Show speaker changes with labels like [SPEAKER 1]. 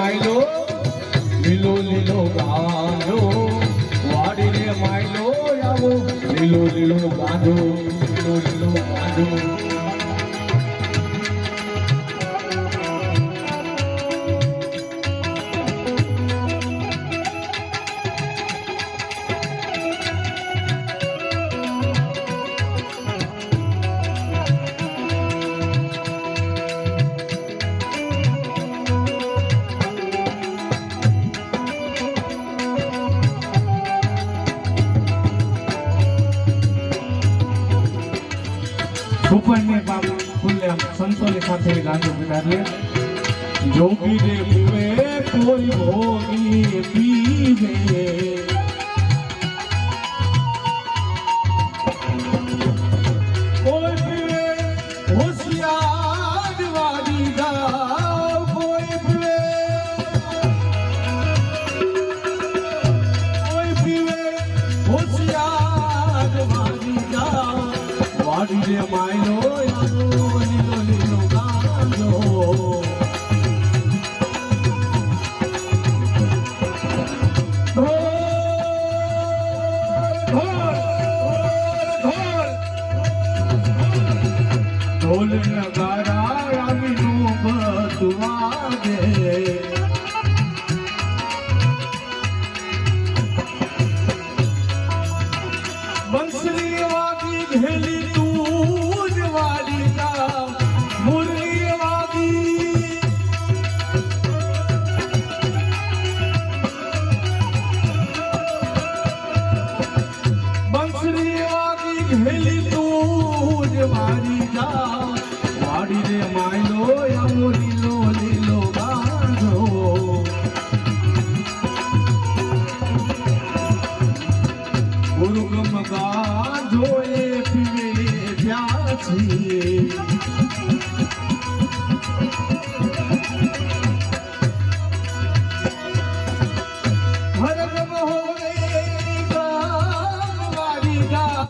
[SPEAKER 1] માયલો લીલો લીલો ગાંડો વાડીને માયલો લીલો લીલો ગાંડો લીલો લીલો ગાંડો સુપરને બાપ આમ સંતોની સાથે ગાંડો બિરાડે જોગી રે પીવે કોઈ ભોગી પીવે કોઈ પીવે હોશિયાર વાડી ગાવ લીલો ગાંડો ઢોલ નગારા રામીનું બતવા દે બંસરી વાગી ઘેલી ગુરુગમ ગાંધો એ પીવે પ્યાસી